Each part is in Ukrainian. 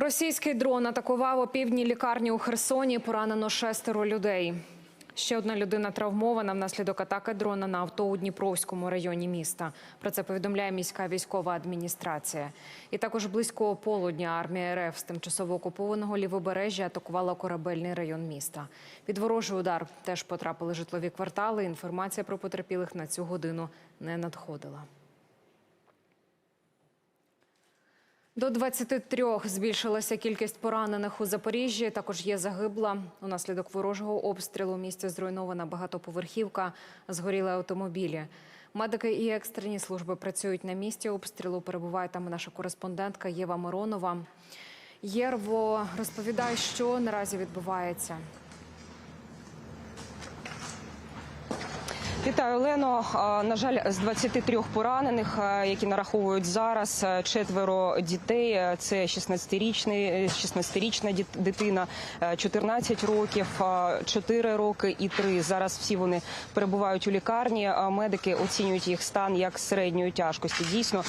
Російський дрон атакував опівдні лікарні у Херсоні. Поранено шестеро людей. Ще одна людина травмована внаслідок атаки дрона на авто у Дніпровському районі міста. Про це повідомляє міська військова адміністрація. І також близько полудня армія РФ з тимчасово окупованого лівобережжя атакувала корабельний район міста. Під ворожий удар теж потрапили житлові квартали. Інформація про потерпілих на цю годину не надходила. До 23 збільшилася кількість поранених у Запоріжжі. Також є загибла. Унаслідок ворожого обстрілу місті зруйнована багатоповерхівка, згоріли автомобілі. Медики і екстрені служби працюють на місці обстрілу. Перебуває там наша кореспондентка Єва Миронова. Єрво, розповідай, що наразі відбувається. Вітаю, Олено. На жаль, з 23 поранених, які нараховують зараз, четверо дітей. Це 16-річний, 16-річна діт- дитина, а, 14 років, а, 4 роки і 3. Зараз всі вони перебувають у лікарні. Медики оцінюють їх стан як середньої тяжкості. Дійсно,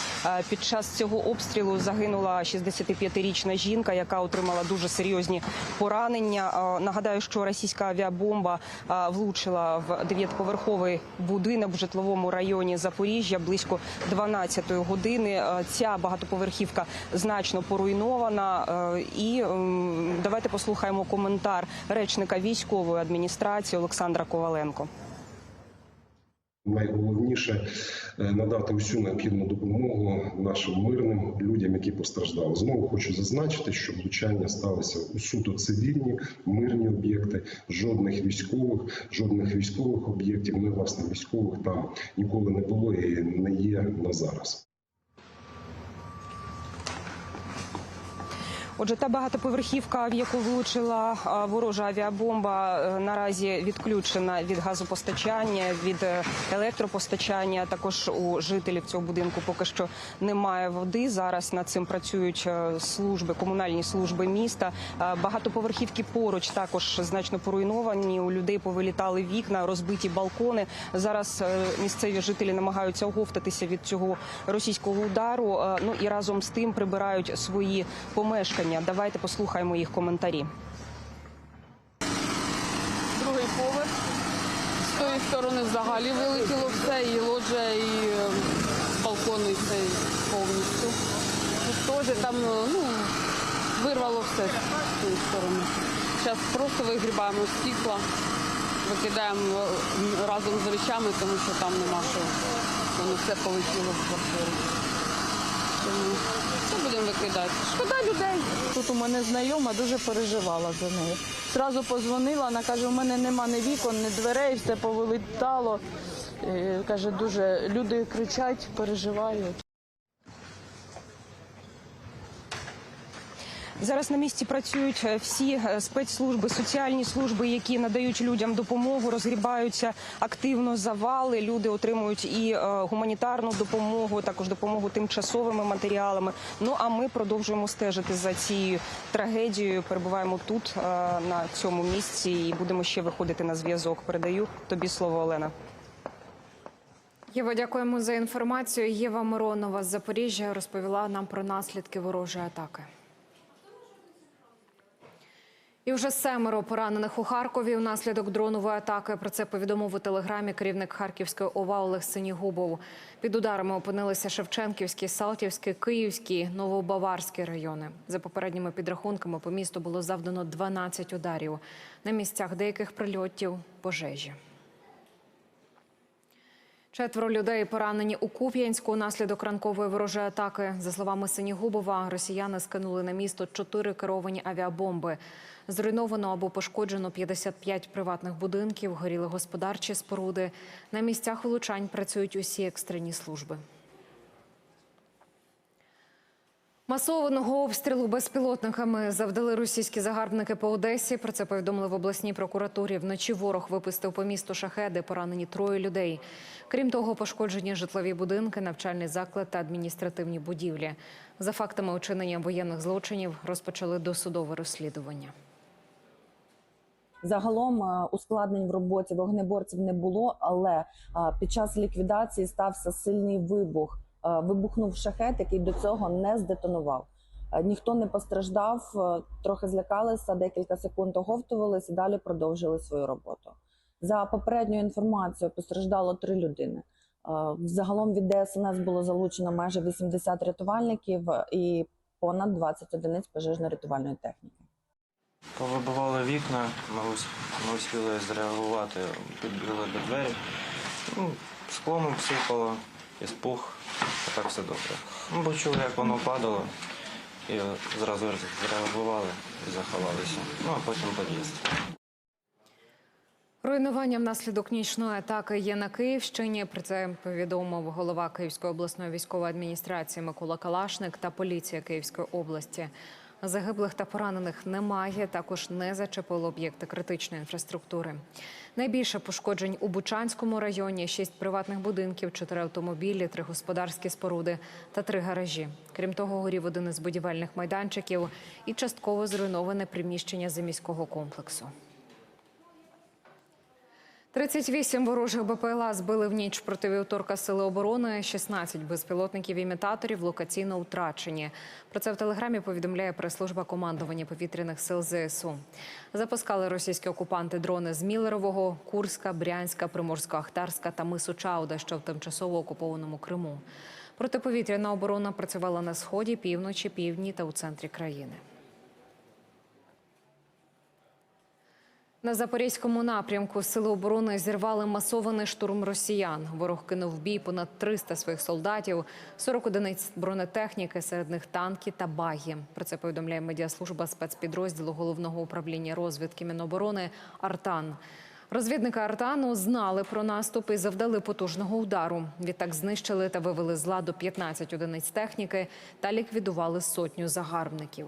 під час цього обстрілу загинула 65-річна жінка, яка отримала дуже серйозні поранення. Нагадаю, що російська авіабомба влучила в дев'ятиповерховий будинок в житловому районі Запоріжжя близько 12-ї години. Е, Ця багатоповерхівка значно поруйнована. Е, І давайте послухаємо коментар речника військової адміністрації Олександра Коваленко. Найголовніше е, надати усю необхідну допомогу нашим мирним людям, які постраждали. Знову хочу зазначити, що влучання сталося у суто цивільні мирні об'єкти, жодних військових, жодних військових об'єктів. Ми власне військових там ніколи не було і не є на зараз. Отже, та багатоповерхівка, в яку влучила ворожа авіабомба, е, наразі відключена від газопостачання, від е, електропостачання. Також у жителів цього будинку поки що немає води. Зараз над цим працюють е, служби, комунальні служби міста. Багатоповерхівки поруч також значно поруйновані. У людей повилітали вікна, розбиті балкони. Зараз місцеві жителі намагаються оговтатися від цього російського удару. Ну і разом з тим прибирають свої помешкання. Давайте послухаємо їх коментарі. другий поверх. З тої сторони взагалі вилетіло все, і лоджія, і е, балкон, і все повністю. Тут теж там е, ну, вирвало все з тої сторони. Зараз просто вигрібаємо стекла, викидаємо е, разом з речами, тому що там нема що. Воно все полетіло в квартиру. Будемо викидати? Шкода людей. Тут у мене знайома дуже переживала за нею. Зразу позвонила, вона каже, у мене нема ні вікон, ні дверей, все повилітало. Е, Каже, дуже люди кричать, переживають. Зараз на місці працюють е, всі е, спецслужби, соціальні служби, які надають людям допомогу, розгрібаються активно завали. Люди отримують і е, гуманітарну допомогу, також допомогу тимчасовими матеріалами. Ну а ми продовжуємо стежити за цією трагедією. Перебуваємо тут на цьому місці і будемо ще виходити на зв'язок. Передаю тобі слово, Олена. Єва, дякуємо за інформацію. Єва Миронова з Запоріжжя розповіла нам про наслідки ворожої атаки. І вже семеро поранених у Харкові внаслідок дронової атаки. Про це повідомив у телеграмі керівник Харківської ОВА Олег Синігубов. Під ударами опинилися Шевченківський, Салтівський, Київський, Новобаварський райони. За попередніми підрахунками по місту було завдано 12 ударів. На місцях деяких прильотів пожежі. Четверо людей поранені у Куп'янську унаслідок ранкової ворожої атаки. За словами Синігубова, росіяни скинули на місто чотири керовані авіабомби. Зруйновано або пошкоджено 55 приватних будинків, горіли господарчі споруди. На місцях влучань працюють усі екстрені служби. Масованого обстрілу безпілотниками завдали російські загарбники по Одесі. Про це повідомили в обласній прокуратурі. Вночі ворог випустив по місту шахеди. Поранені троє людей. Крім того, пошкоджені житлові будинки, навчальний заклад та адміністративні будівлі. За фактами учинення воєнних злочинів розпочали досудове розслідування. Загалом е, ускладнень в роботі вогнеборців не було, але е, під час ліквідації стався сильний вибух. Е, Вибухнув шахет, який до цього не здетонував. Е, Ніхто не постраждав, е, трохи злякалися, декілька секунд оговтувалися і далі продовжили свою роботу. За попередньою інформацією постраждало три людини. Загалом від ДСНС було залучено майже 80 рятувальників і понад 20 одиниць пожежно-рятувальної техніки. Повибивали вікна, ми, успіли зреагувати, підбігли до двері. Ну, склом обсипало, і спух, а так все добре. Бо чули, як воно падало, і зразу зреагували і заховалися. Ну, а потім під'їзд. Руйнування внаслідок нічної атаки є на Київщині. Про це повідомив голова Київської обласної військової адміністрації Микола Калашник та поліція Київської області. Загиблих та поранених немає. Також не зачепило об'єкти критичної інфраструктури. Найбільше пошкоджень у Бучанському районі: шість приватних будинків, чотири автомобілі, три господарські споруди та три гаражі. Крім того, горів один із будівельних майданчиків і частково зруйноване приміщення заміського комплексу. 38 ворожих БПЛА збили в ніч проти вівторка сили оборони. 16 безпілотників-імітаторів локаційно втрачені. Про це в телеграмі повідомляє прес-служба командування повітряних сил ЗСУ. Запускали російські окупанти дрони з Мілерового, Курська, Брянська, Приморсько-Ахтарська та Мису Чауда, що в тимчасово окупованому Криму. Протиповітряна оборона працювала на сході, півночі, півдні та у центрі країни. На запорізькому напрямку сили оборони зірвали масований штурм росіян. Ворог кинув в бій понад 300 своїх солдатів, 40 одиниць бронетехніки, серед них танки та баги. Про це повідомляє медіаслужба спецпідрозділу головного управління розвідки Міноборони Артан. Розвідники Артану знали про наступ і завдали потужного удару. Відтак знищили та вивели з ладу 15 одиниць техніки та ліквідували сотню загарбників.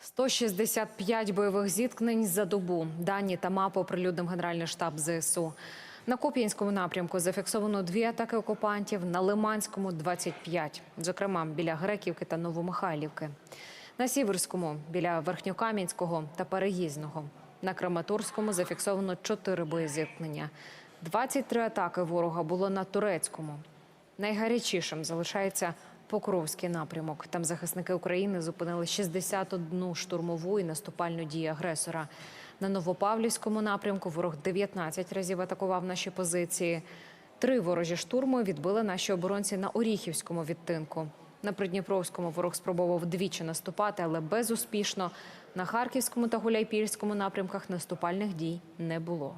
165 бойових зіткнень за добу. Дані та мапи оприлюднив Генеральний штаб ЗСУ. На Куп'янському напрямку зафіксовано дві атаки окупантів, на Лиманському – 25, зокрема біля Греківки та Новомихайлівки. На Сіверському – біля Верхньокам'янського та Переїзного. На Краматорському зафіксовано чотири боєзіткнення. 23 атаки ворога було на Турецькому. Найгарячішим залишається Покровський напрямок. Там захисники України зупинили 61 штурмову і наступальну дію агресора. На Новопавлівському напрямку ворог 19 разів атакував наші позиції. Три ворожі штурми відбили наші оборонці на Оріхівському відтинку. На Придніпровському ворог спробував двічі наступати, але безуспішно. На Харківському та Гуляйпільському напрямках наступальних дій не було.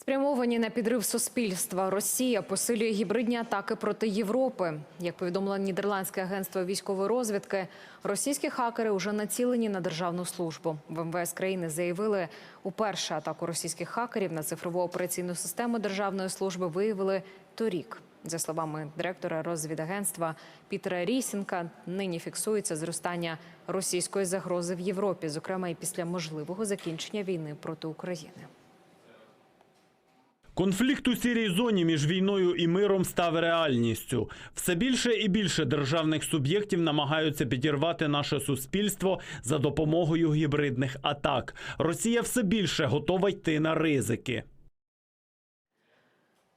Спрямовані на підрив суспільства, Росія посилює гібридні атаки проти Європи. Як повідомило Нідерландське агентство військової розвідки, російські хакери вже націлені на державну службу. В МВС країни заявили, уперше атаку російських хакерів на цифрову операційну систему державної служби виявили торік. За словами директора розвідагентства Пітера Рісінка, нині фіксується зростання російської загрози в Європі, зокрема і після можливого закінчення війни проти України. Конфлікт у сірій зоні між війною і миром став реальністю. Все більше і більше державних суб'єктів намагаються підірвати наше суспільство за допомогою гібридних атак. Росія все більше готова йти на ризики.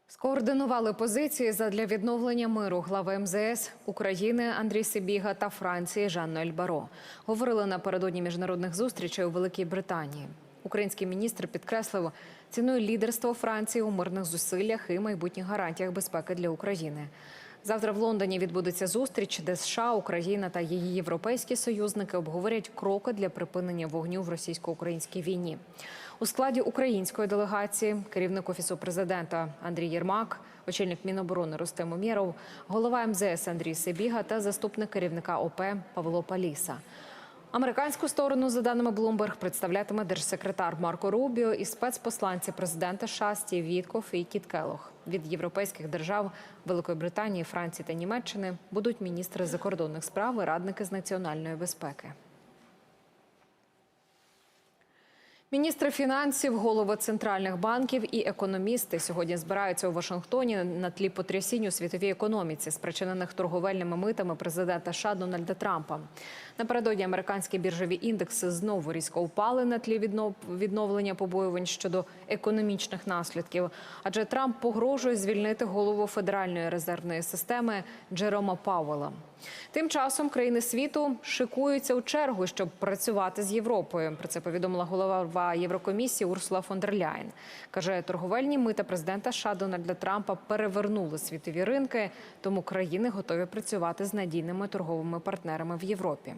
Скоординували позиції задля відновлення миру глави МЗС України Андрій Сибіга та Франції Жанна Ельбаро. Говорили напередодні міжнародних зустрічей у Великій Британії. Український міністр підкреслив, цінує лідерство Франції у мирних зусиллях і майбутніх гарантіях безпеки для України. Завтра в Лондоні відбудеться зустріч, де США, Україна та її європейські союзники обговорять кроки для припинення вогню в російсько-українській війні. У складі української делегації керівник офісу президента Андрій Єрмак, очільник Міноборони Рустем Умєров, голова МЗС Андрій Сибіга та заступник керівника ОП Павло Паліса. Американську сторону, за даними Bloomberg, представлятиме держсекретар Марко Рубіо і спецпосланці президента США Стів Віткоф і Кіт Келох. Від європейських держав Великої Британії, Франції та Німеччини будуть міністри закордонних справ і радники з національної безпеки. Міністри фінансів, голови центральних банків і економісти сьогодні збираються у Вашингтоні на тлі потрясінь у світовій економіці, спричинених торговельними митами президента США Дональда Трампа. Напередодні американські біржові індекси знову різко впали на тлі віднов- відновлення побоювань щодо економічних наслідків. Адже Трамп погрожує звільнити голову Федеральної резервної системи Джерома Пауела. Тим часом країни світу шикуються у чергу, щоб працювати з Європою. Про це повідомила голова Єврокомісії Урсула фон дер Ляєн. Каже, торговельні мита президента США Дональда Трампа перевернули світові ринки, тому країни готові працювати з надійними торговими партнерами в Європі.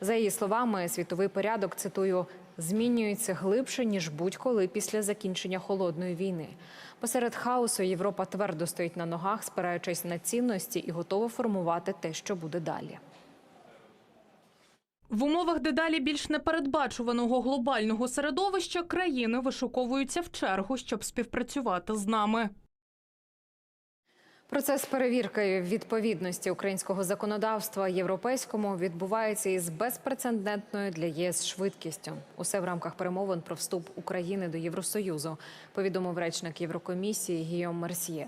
За її словами, світовий порядок цитую змінюється глибше ніж будь-коли після закінчення холодної війни. Посеред хаосу Європа твердо стоїть на ногах, спираючись на цінності і готова формувати те, що буде далі. В умовах дедалі більш непередбачуваного глобального середовища країни вишуковуються в чергу, щоб співпрацювати з нами. Процес перевірки відповідності українського законодавства європейському відбувається із безпрецедентною для ЄС швидкістю. Усе в рамках перемовин про вступ України до Євросоюзу, повідомив речник Єврокомісії Гійом Мерсьє.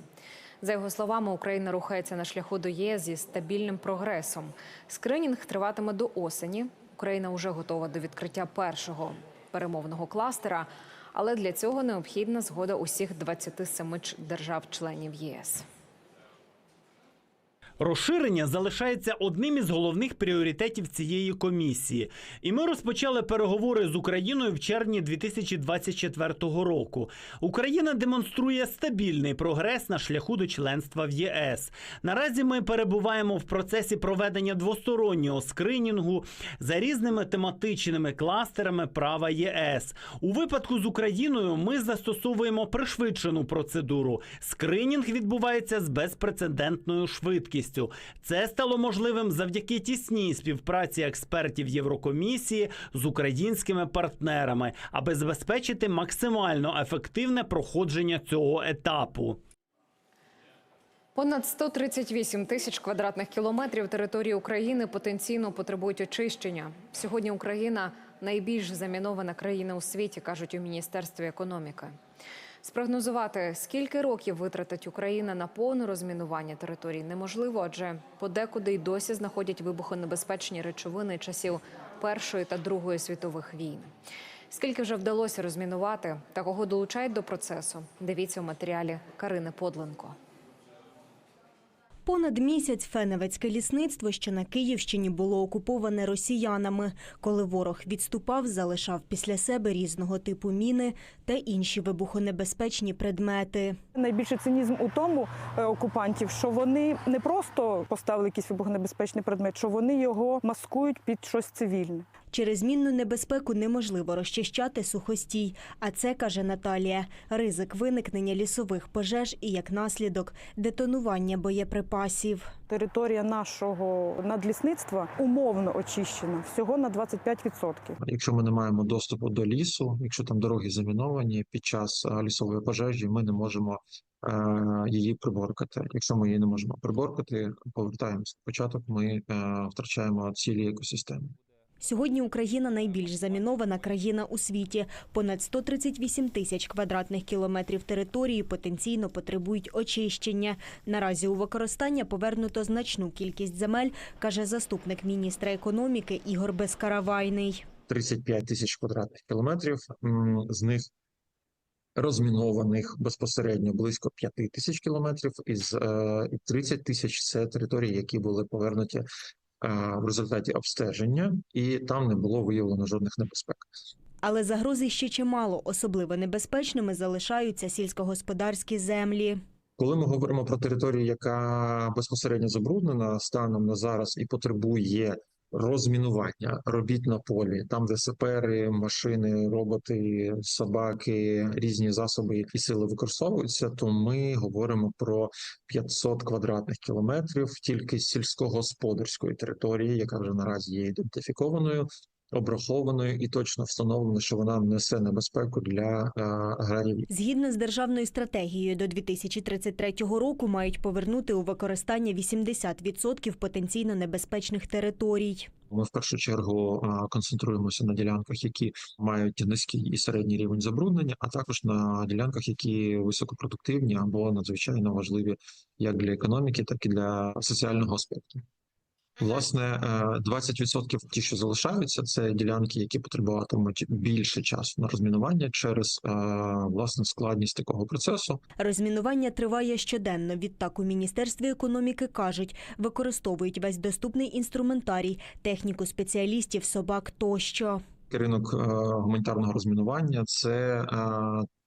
За його словами, Україна рухається на шляху до ЄС зі стабільним прогресом. Скринінг триватиме до осені. Україна вже готова до відкриття першого перемовного кластера, але для цього необхідна згода усіх 27 ч- держав-членів ЄС. Розширення залишається одним із головних пріоритетів цієї комісії. І ми розпочали переговори з Україною в червні 2024 року. Україна демонструє стабільний прогрес на шляху до членства в ЄС. Наразі ми перебуваємо в процесі проведення двостороннього скринінгу за різними тематичними кластерами права ЄС. У випадку з Україною ми застосовуємо пришвидшену процедуру. Скринінг відбувається з безпрецедентною швидкістю. Це стало можливим завдяки тісній співпраці експертів Єврокомісії з українськими партнерами, аби забезпечити максимально ефективне проходження цього етапу. Понад 138 тисяч квадратних кілометрів території України потенційно потребують очищення. Сьогодні Україна найбільш замінована країна у світі, кажуть у міністерстві економіки. Спрогнозувати, скільки років витратить Україна на повне розмінування територій, неможливо, адже подекуди й досі знаходять вибухонебезпечні речовини часів Першої та Другої світових війн. Скільки вже вдалося розмінувати та кого долучають до процесу? Дивіться у матеріалі Карини Подленко. Понад місяць Феневецьке лісництво, що на Київщині було окуповане росіянами. Коли ворог відступав, залишав після себе різного типу міни та інші вибухонебезпечні предмети. Найбільший цинізм у тому е, окупантів, що вони не просто поставили якийсь вибухонебезпечний предмет, що вони його маскують під щось цивільне. Через мінну небезпеку неможливо розчищати сухостій. А це, каже Наталія, ризик виникнення лісових пожеж і як наслідок детонування боєприпасів. Територія нашого надлісництва умовно очищена всього на 25%. Якщо ми не маємо доступу до лісу, якщо там дороги заміновані під час е, лісової пожежі, ми не можемо її приборкати. Якщо ми її не можемо приборкати, повертаємося в початок. Ми е, втрачаємо цілі екосистеми. Сьогодні Україна найбільш замінована країна у світі. Понад 138 тисяч квадратних кілометрів території потенційно потребують очищення. Наразі у використання повернуто значну кількість земель, каже заступник міністра економіки Ігор Безкаравайний. 35 тисяч квадратних кілометрів, з них розмінованих безпосередньо близько 5 тисяч кілометрів, із е, і 30 тисяч це території, які були повернуті е, в результаті обстеження, і там не було виявлено жодних небезпек. Але загрози ще чимало. Особливо небезпечними залишаються сільськогосподарські землі. Коли ми говоримо про територію, яка безпосередньо забруднена станом на зараз і потребує розмінування. Робіт на полі, там, де сапери, машини, роботи, собаки, різні засоби і сили використовуються, то ми говоримо про 500 квадратних кілометрів тільки сільськогосподарської території, яка вже наразі є ідентифікованою. Обрахованою і точно встановлено, що вона несе небезпеку для е, аграріїв. Згідно з державною стратегією, до 2033 року мають повернути у використання 80% потенційно небезпечних територій. Ми в першу чергу е, концентруємося на ділянках, які мають низький і середній рівень забруднення, а також на ділянках, які високопродуктивні або надзвичайно важливі як для економіки, так і для соціального аспекту. Власне, е, 20% ті, що залишаються, це ділянки, які потребуватимуть більше часу на розмінування через е, власне складність такого процесу. Розмінування триває щоденно. Відтак у міністерстві економіки кажуть, використовують весь доступний інструментарій, техніку спеціалістів, собак тощо. Ринок е, гуманітарного розмінування це е,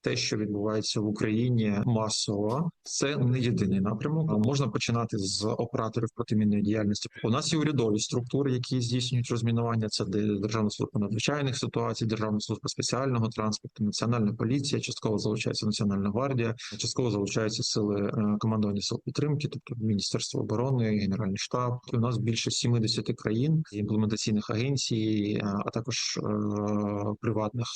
те, що відбувається в Україні масово. Це не єдиний напрямок. Можна починати з операторів протимінної діяльності. У нас є урядові структури, які здійснюють розмінування. Це де- Державна служба надзвичайних ситуацій, Державна служба спеціального транспорту, Національна поліція, частково залучається Національна гвардія, частково залучаються сили е, командування сил підтримки, тобто Міністерство оборони, Генеральний штаб. У нас більше 70 країн, імплементаційних агенцій, е, а також е, приватних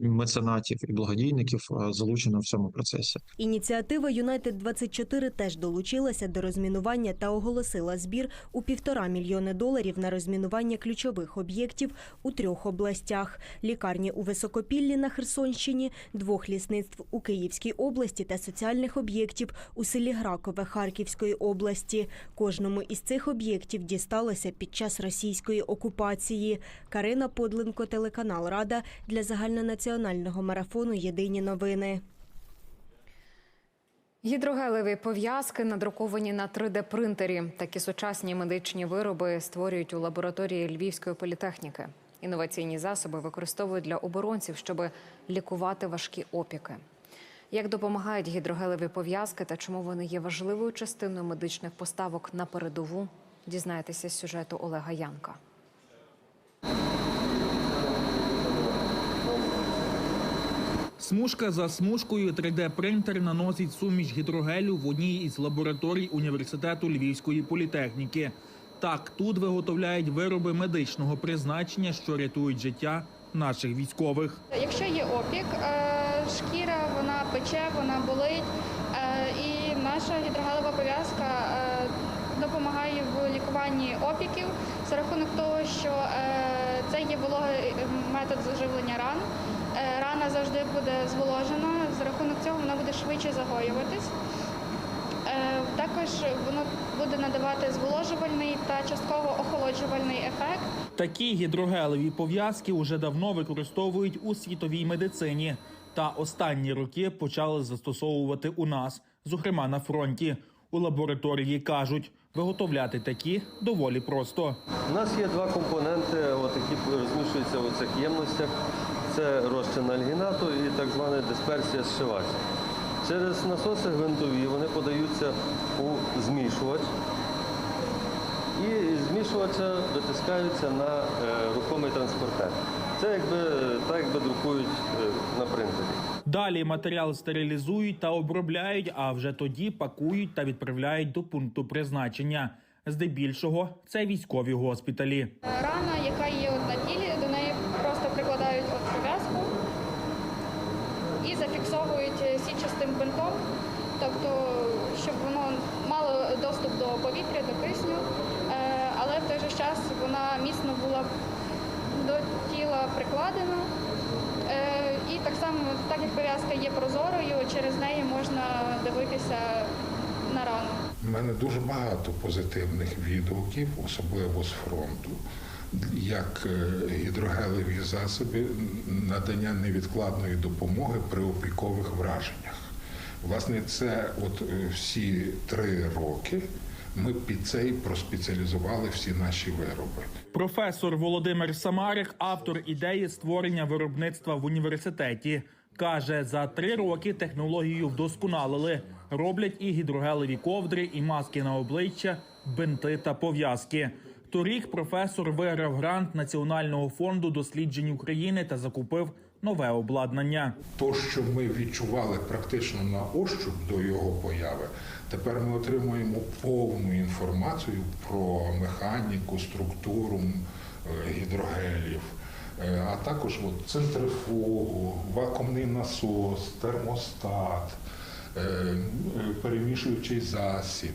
меценатів і благодійників е, залучено в цьому процесі. Ініціатива Юнайтед 24 теж долучилася до розмінування та оголосила збір у півтора мільйони доларів на розмінування ключових об'єктів у трьох областях: лікарні у Високопіллі на Херсонщині, двох лісництв у Київській області та соціальних об'єктів у селі Гракове Харківської області. Кожному із цих об'єктів дісталося під час російської окупації. Карина Подленко, телеканал Рада для загальнонаціонального марафону Єдині новини. Гідрогелеві пов'язки надруковані на 3D-принтері. Такі сучасні медичні вироби створюють у лабораторії Львівської політехніки. Інноваційні засоби використовують для оборонців, щоб лікувати важкі опіки. Як допомагають гідрогелеві пов'язки та чому вони є важливою частиною медичних поставок на передову, дізнаєтеся з сюжету Олега Янка. Смужка за смужкою 3D-принтер наносить суміш гідрогелю в одній із лабораторій університету Львівської політехніки. Так, тут виготовляють вироби медичного призначення, що рятують життя наших військових. Якщо є опік, е, шкіра вона пече, вона болить, е, і наша гідрогалова пов'язка е, допомагає в лікуванні опіків за рахунок того, що це є вологий метод заживлення ран. Е, Рана завжди буде зволожена, за рахунок цього вона буде швидше загоюватись. Е, Також воно буде надавати зволожувальний та частково охолоджувальний ефект. Такі гідрогелеві пов'язки уже давно використовують у світовій медицині. Та останні роки почали застосовувати у нас, зокрема на фронті. У лабораторії кажуть, виготовляти такі доволі просто. У нас є два компоненти, от, які розміщуються в цих ємностях. Це розчин альгінату і так звана дисперсія зшивач. Через насоси гвинтові вони подаються у змішувач. І змішувача витискаються на е, рухомий транспортер. Це якби так, якби друкують е, на принтері. Далі матеріал стерилізують та обробляють, а вже тоді пакують та відправляють до пункту призначення. Здебільшого це військові госпіталі. Рана, яка є от на тілі, до неї просто прикладають от пов'язку і зафіксовують е, січастим бинтом, тобто, щоб воно мало доступ до повітря, до кисню, е, але в той же час вона міцно була до прикладена. Е, І так само, так як пов'язка є прозорою, через неї можна дивитися на рану. У мене дуже багато позитивних відгуків, особливо з фронту, як е, гідрогелеві засоби надання невідкладної допомоги при опікових враженнях. Власне, це от е, всі три роки ми під це і проспеціалізували всі наші вироби. Професор Володимир Самарик, автор ідеї створення виробництва в університеті, каже, за три роки технологію вдосконалили. Роблять і гідрогелеві ковдри, і маски на обличчя, бинти та пов'язки. Торік професор виграв грант Національного фонду досліджень України та закупив нове обладнання. То, що ми відчували практично на ощуп до його появи, тепер ми отримуємо повну інформацію про механіку, структуру е, гідрогелів, Е, А також от, центрифугу, вакуумний насос, термостат, е, перемішуючий засіб.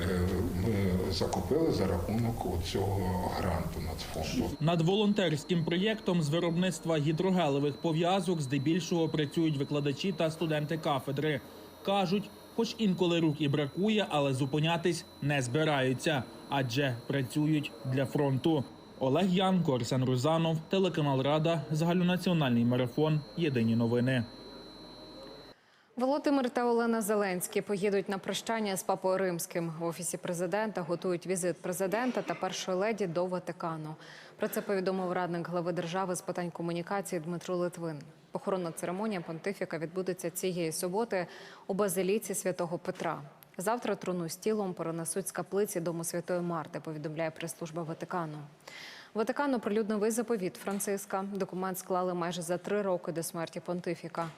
Е, Ми закупили за рахунок цього гранту нацфонду. Над волонтерським проєктом з виробництва гідрогелевих пов'язок здебільшого працюють викладачі та студенти кафедри. Кажуть, хоч інколи рук і бракує, але зупинятись не збираються, адже працюють для фронту. Олег Янко, Арсен Рузанов, телеканал Рада, загальнонаціональний марафон. Єдині новини. Володимир та Олена Зеленські поїдуть на прощання з папою римським. В офісі президента готують візит президента та першої леді до Ватикану. Про це повідомив радник глави держави з питань комунікації Дмитро Литвин. Похоронна церемонія понтифіка відбудеться цієї суботи у базиліці святого Петра. Завтра труну з тілом перенесуть з каплиці дому Святої Марти. Повідомляє прес-служба Ватикану. Ватикан оприлюднив заповіт Франциска. Документ склали майже за три роки до смерті понтифіка.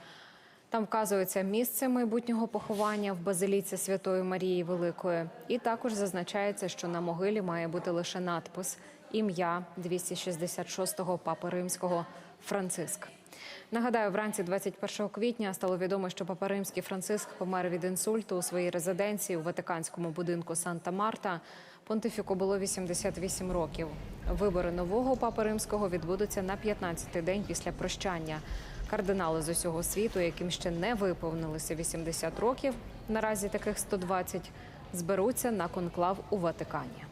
Там вказується місце майбутнього поховання в базиліці Святої Марії Великої. І також зазначається, що на могилі має бути лише надпис ім'я 266-го папи римського Франциск. Нагадаю, вранці 21 квітня стало відомо, що папа римський Франциск помер від інсульту у своїй резиденції у Ватиканському будинку Санта-Марта. Понтифіку було 88 років. Вибори нового папи римського відбудуться на 15-й день після прощання. Кардинали з усього світу, яким ще не виповнилося 80 років, наразі таких 120, зберуться на конклав у Ватикані.